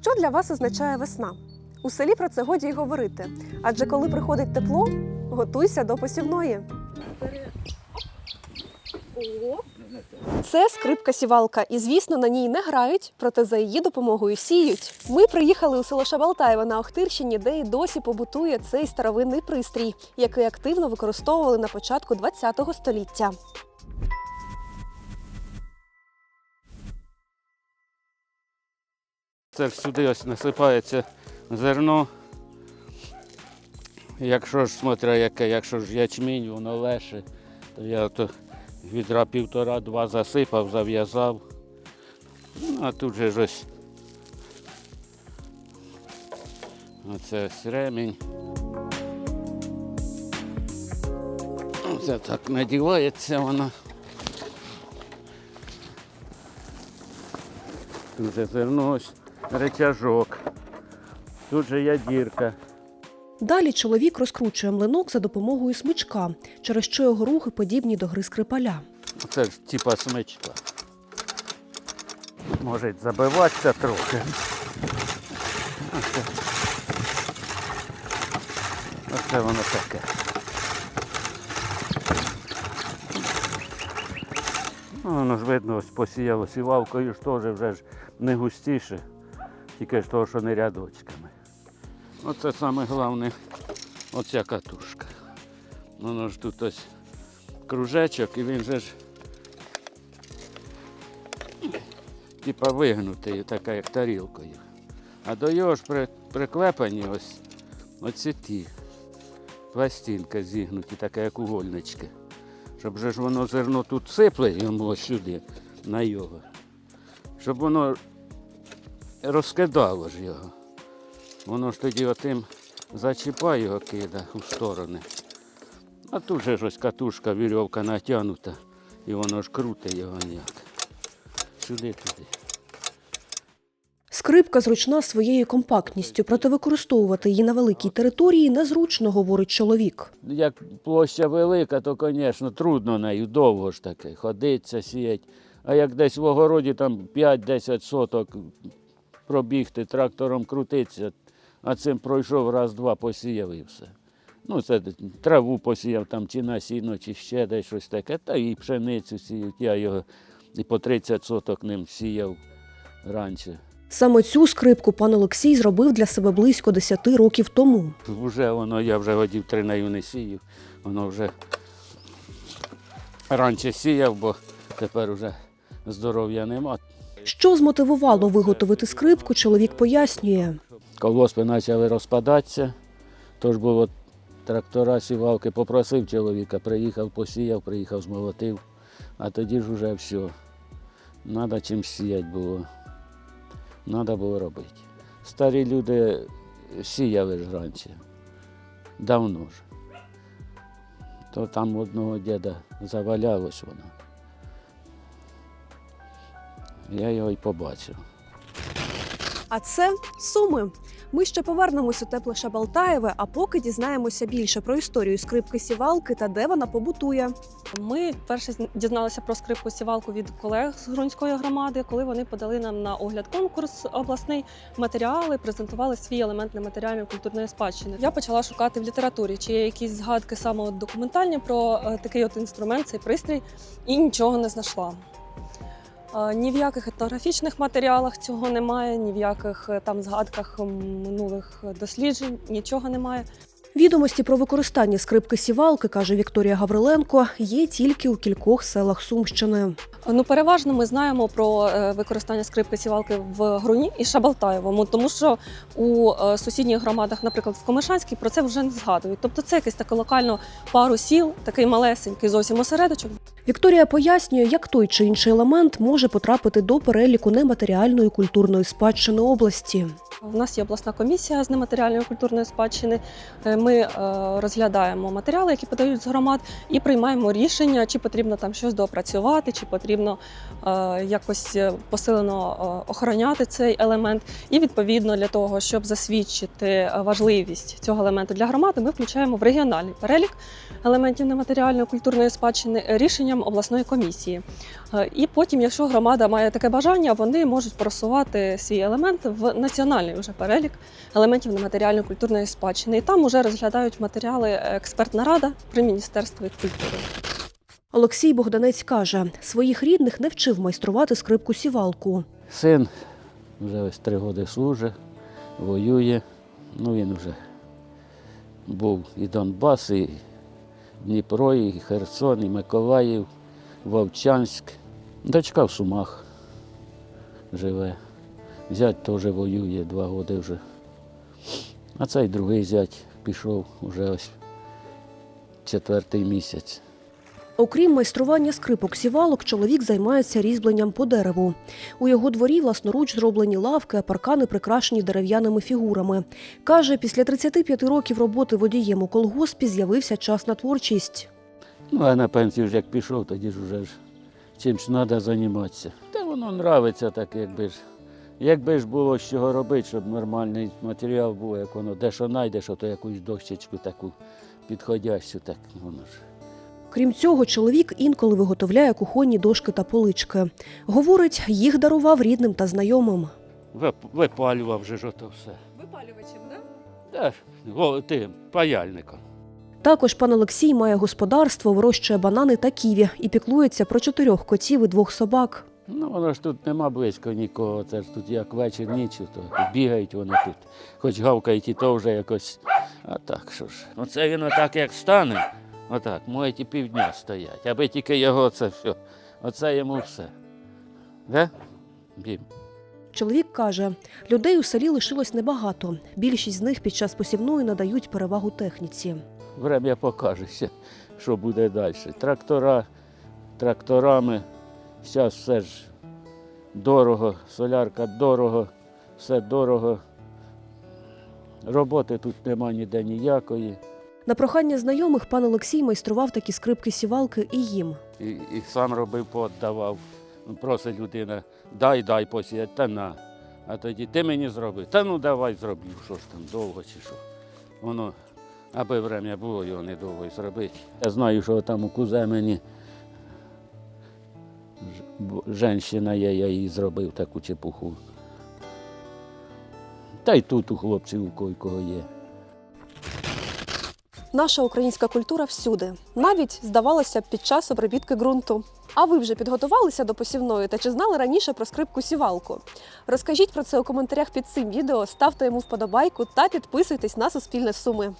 Що для вас означає весна? У селі про це годі й говорити. Адже коли приходить тепло, готуйся до посівної. Це скрипка сівалка, і звісно, на ній не грають, проте за її допомогою сіють. Ми приїхали у село Шабалтаєве на Охтирщині, де й досі побутує цей старовинний пристрій, який активно використовували на початку ХХ століття. Це сюди ось насипається зерно. Якщо ж смотря яке, якщо ж ячмінь, воно леше, то я то відра півтора-два засипав, зав'язав. Ну, а тут же ж ось. Оце ось ремінь. Оце так надівається вона. Тут же зерно ось речажок. Тут же є дірка. Далі чоловік розкручує млинок за допомогою смичка, через що його рухи подібні до гри скрипаля. Це ж типа смичка. Може забиватися трохи. Оце, Оце воно таке. Ну, воно ж видно, ось посіяло сівалкою ж теж вже ж не густіше, тільки ж того, що не рядочками. Оце саме головне, оця катушка. Воно ж тут ось кружечок і він же ж типа вигнутий, така як тарілкою. А до його ж при, приклепані ось оці ті пластинка зігнуті, така як угольнички. Щоб же ж воно зерно тут сипле йому ось сюди, на його. Щоб воно розкидало ж його. Воно ж тоді отим зачіпає його кида у сторони. А тут же ж ось катушка, вірьовка натягнута, і воно ж круте його ніяк. Сюди туди. Скрипка зручна своєю компактністю, проте використовувати її на великій території незручно, говорить чоловік. Як площа велика, то, звісно, трудно нею, довго ж таки, ходиться, сіять. А як десь в огороді там 5-10 соток пробігти, трактором крутиться, а цим пройшов раз-два, посіяв і все. Ну, це траву посіяв там чи на сіно, чи ще десь щось таке, та і пшеницю сіють. Я його і по 30 соток ним сіяв раніше. Саме цю скрипку пан Олексій зробив для себе близько 10 років тому. Вже воно, я вже годів три нею не сію. Воно вже раніше сіяв, бо тепер вже здоров'я нема. Що змотивувало виготовити скрипку, чоловік пояснює. Колгоспи почали розпадатися, тож було трактора, сівалки, попросив чоловіка, приїхав, посіяв, приїхав, змолотив, а тоді ж вже все. Треба чим сіяти було. Треба було робити. Старі люди сіяли ж раніше. Давно ж. То там одного діда завалялось воно. Я його й побачив. А це суми. Ми ще повернемось у тепле Шабалтаєве, а поки дізнаємося більше про історію скрипки сівалки та де вона побутує. Ми перше дізналися про скрипку сівалку від колег з Грунської громади, коли вони подали нам на огляд конкурс обласний матеріали, презентували свій елемент нематеріальної культурної спадщини. Я почала шукати в літературі, чи є якісь згадки саме документальні про е, такий от інструмент, цей пристрій, і нічого не знайшла. Ні в яких етнографічних матеріалах цього немає, ні в яких е, там згадках минулих досліджень нічого немає. Відомості про використання скрипки сівалки, каже Вікторія Гавриленко, є тільки у кількох селах Сумщини. Ну, переважно ми знаємо про е, використання скрипки сівалки в Груні і Шабалтаєвому, тому що у е, сусідніх громадах, наприклад, в Комишанській, про це вже не згадують. Тобто це якийсь таке локально пару сіл, такий малесенький зовсім осередочок. Вікторія пояснює, як той чи інший елемент може потрапити до переліку нематеріальної культурної спадщини області. У нас є обласна комісія з нематеріальної культурної спадщини. Е, Ми е, розглядаємо матеріали, які подають з громад, і приймаємо рішення, чи потрібно там щось доопрацювати, чи потрібно е, якось посилено охороняти цей елемент. І відповідно для того, щоб засвідчити важливість цього елементу для громади, ми включаємо в регіональний перелік елементів нематеріальної культурної спадщини рішенням обласної комісії. Е, І потім, якщо громада має таке бажання, вони можуть просувати свій елемент в національний вже перелік елементів нематеріальної культурної спадщини. І там вже розглядають матеріали експертна рада при міністерстві культури. Олексій Богданець каже, своїх рідних не вчив майструвати скрипку сівалку. Син вже ось три роки служить, воює. Ну він вже був і Донбас, і Дніпро, і Херсон, і Миколаїв, Вовчанськ. Дочка в Сумах живе. Зять теж воює два роки вже. А цей другий зять пішов уже ось четвертий місяць. Окрім майстрування скрипок сівалок, чоловік займається різьбленням по дереву. У його дворі власноруч зроблені лавки, а паркани прикрашені дерев'яними фігурами. Каже, після 35 років роботи водієм у колгоспі з'явився час на творчість. Ну, а на пенсію ж як пішов, тоді ж вже ж чимось треба займатися. Та воно нравиться так, якби ж. Якби ж було з чого робити, щоб нормальний матеріал був, як воно де що знайдеш, то якусь дощечку таку підходящу, так воно ж. Крім цього, чоловік інколи виготовляє кухонні дошки та полички. Говорить, їх дарував рідним та знайомим. Вип- Випалював же ж ото все. Випалювачем, да? Го- тим, паяльником. Також пан Олексій має господарство, вирощує банани та ківі і піклується про чотирьох котів і двох собак. Ну, воно ж тут нема близько нікого. Це ж тут як вечір ніч, то бігають вони тут. Хоч гавкають і то вже якось. А так що ж. Оце він отак як стане, отак, можуть і півдня стоять. Аби тільки його це все. Оце йому все. Де? Бім. Чоловік каже, людей у селі лишилось небагато. Більшість з них під час посівної надають перевагу техніці. Время покаже, що буде далі. Трактора, тракторами. Зараз все ж дорого, солярка дорого, все дорого. Роботи тут нема ніде ніякої. На прохання знайомих пан Олексій майстрував такі скрипки сівалки і їм. І, і сам робив, подавав. Ну, Просить людина, дай, дай посіяти, та на. А тоді ти мені зроби. Та ну давай зроблю, що ж там, довго чи що. Воно, аби время було, його недовго й зробити. Я знаю, що там у куземені ж- бо- женщина є, я їй зробив таку чепуху. Та й тут у хлопців у кого є. Наша українська культура всюди, навіть здавалося під час обробітки ґрунту. А ви вже підготувалися до посівної та чи знали раніше про скрипку сівалку? Розкажіть про це у коментарях під цим відео, ставте йому вподобайку та підписуйтесь на Суспільне Суми.